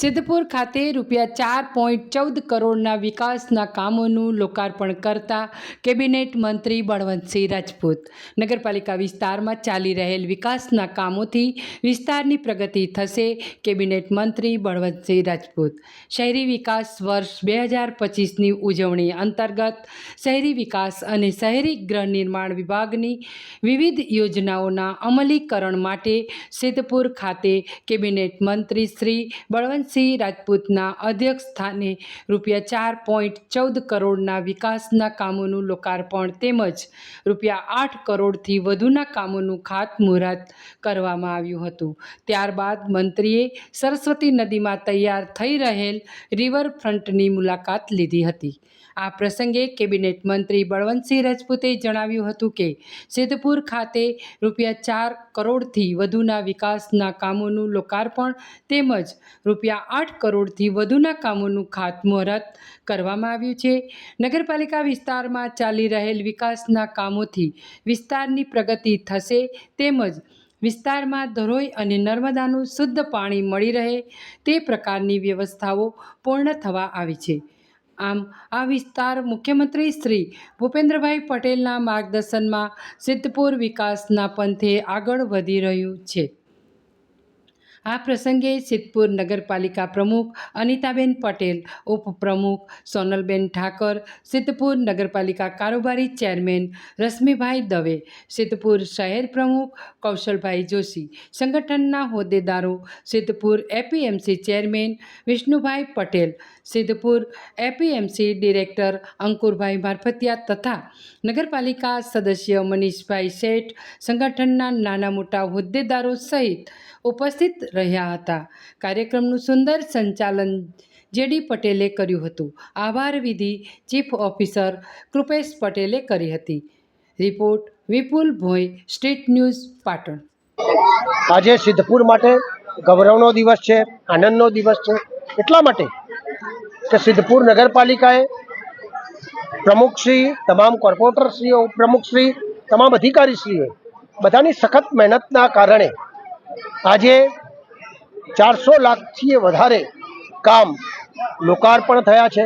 સિદ્ધપુર ખાતે રૂપિયા ચાર પોઈન્ટ ચૌદ કરોડના વિકાસના કામોનું લોકાર્પણ કરતા કેબિનેટ મંત્રી બળવંતસિંહ રાજપૂત. નગરપાલિકા વિસ્તારમાં ચાલી રહેલ વિકાસના કામોથી વિસ્તારની પ્રગતિ થશે કેબિનેટ મંત્રી બળવંતસિંહ રાજપૂત. શહેરી વિકાસ વર્ષ બે હજાર પચીસની ઉજવણી અંતર્ગત શહેરી વિકાસ અને શહેરી ગૃહ નિર્માણ વિભાગની વિવિધ યોજનાઓના અમલીકરણ માટે સિદ્ધપુર ખાતે કેબિનેટ મંત્રી શ્રી બળવંતસિંહ રાજપૂતના અધ્યક્ષ સ્થાને રૂપિયા ચાર પોઈન્ટ ચૌદ કરોડના વિકાસના કામોનું લોકાર્પણ તેમજ રૂપિયા આઠ કરોડથી વધુના કામોનું ખાતમુહૂર્ત કરવામાં આવ્યું હતું. ત્યારબાદ મંત્રીએ સરસ્વતી નદીમાં તૈયાર થઈ રહેલ રિવરફ્રન્ટની મુલાકાત લીધી હતી. આ પ્રસંગે કેબિનેટ મંત્રી બળવંતસિંહ રાજપૂતે જણાવ્યું હતું કે સિદ્ધપુર ખાતે રૂપિયા ચાર કરોડથી વધુના વિકાસના કામોનું લોકાર્પણ તેમજ રૂપિયા આઠ કરોડથી વધુના કામોનું ખાતમુહૂર્ત કરવામાં આવ્યું છે. નગરપાલિકા વિસ્તારમાં ચાલી રહેલ વિકાસના કામોથી વિસ્તારની પ્રગતિ થશે તેમજ વિસ્તારમાં ધરોઈ અને નર્મદાનું શુદ્ધ પાણી મળી રહે તે પ્રકારની વ્યવસ્થાઓ પૂર્ણ થવા આવી છે. આમ, આ વિસ્તાર મુખ્યમંત્રી શ્રી ભૂપેન્દ્રભાઈ પટેલના માર્ગદર્શનમાં સિદ્ધપુર વિકાસના પંથે આગળ વધી રહ્યું છે. આ પ્રસંગે સિદ્ધપુર નગરપાલિકા પ્રમુખ અનિતાબેન પટેલ, ઉપપ્રમુખ સોનલબેન ઠાકર, સિદ્ધપુર નગરપાલિકા કારોબારી ચેરમેન રશ્મિભાઈ દવે, સિદ્ધપુર શહેર પ્રમુખ કૌશલભાઈ જોશી, સંગઠનના હોદ્દેદારો Sidhpur APMC chairman Vishnubhai Patel, Sidhpur APMC director Ankurbhai Marfatia તથા નગરપાલિકા સદસ્ય મનીષભાઈ શેઠ, સંગઠનના નાના મોટા હોદ્દેદારો સહિત ઉપસ્થિત રહ્યા હતા. કાર્યક્રમનું સુંદર સંચાલન જેડી પટેલે કર્યું હતું. આભાર વિધિ ચીફ ઓફિસર કૃપેશ પટેલે કરી હતી. Report Vipul Bhoi state news, Patan. આજે સિદ્ધપુર માટે ગૌરવનો દિવસ છે, આનંદનો દિવસ છે. એટલા માટે કે સિદ્ધપુર નગરપાલિકાએ પ્રમુખશ્રી તમામ કોર્પોરેટરશ્રીઓ ઉપપ્રમુખશ્રી તમામ અધિકારીશ્રીઓ બધાની સખત મહેનતના કારણે આજે ચારસો લાખથી વધારે કામ લોકાર્પણ થયા છે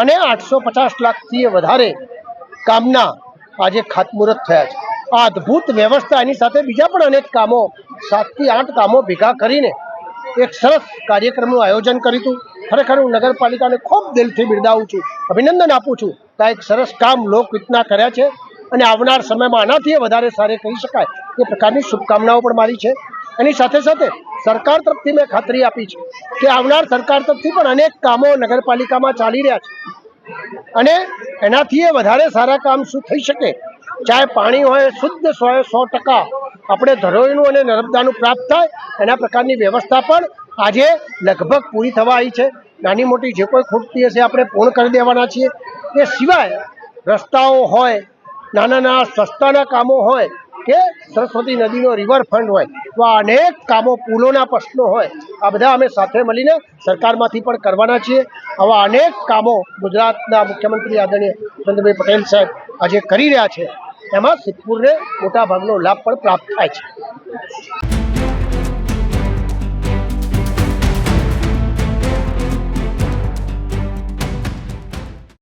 અને આઠસો પચાસ લાખથી વધારે કામના આજે ખાતમુહૂર્ત થયા છે. આ અદ્ભુત વ્યવસ્થા એની સાથે બીજા પણ અનેક કામો, સાતથી આઠ કામો ભેગા કરીને એક સરસ કાર્યક્રમનું આયોજન કર્યું હતું. ખરેખર હું નગરપાલિકાને ખૂબ દિલથી બિરદાવું છું, અભિનંદન આપું છું કે એક સરસ કામ લોકહિતના કર્યા છે અને આવનાર સમયમાં આનાથી વધારે સારે કહી શકાય એ પ્રકારની શુભકામનાઓ પણ મારી છે. એની સાથે સાથે સરકાર તરફથી મેં ખાતરી આપી છે કે આવનાર સરકાર તરફથી પણ અનેક કામો નગરપાલિકામાં ચાલી રહ્યા છે. અને એનાથી એ વધારે સારા કામ શું થઈ શકે? ચાહે પાણી હોય, શુદ્ધ સો સો ટકા આપણે ધરોઈનું અને નર્મદાનું પ્રાપ્ત થાય, એના પ્રકારની વ્યવસ્થા પણ આજે લગભગ પૂરી થવા આવી છે. નાની મોટી જે કોઈ ખૂટતી હશે આપણે પૂર્ણ કરી દેવાના છીએ. એ સિવાય રસ્તાઓ હોય નાના નાના સસ્તાના કામો હોય કે સરસ્વતી નદીનો રિવરફ્રન્ટ હોય. તો આ અનેક કામો પુલોના પ્રશ્નો હોય. આ બધા અમે સાથે મળીને સરકારમાંથી પણ કરવાના છીએ. આવા અનેક કામો ગુજરાતના મુખ્યમંત્રી આદરણીય ચંદ્રભાઈ પટેલ સાહેબ આજે કરી રહ્યા છે. એમાં સિદ્ધપુરને મોટા ભાગનો લાભ પણ પ્રાપ્ત થાય છે.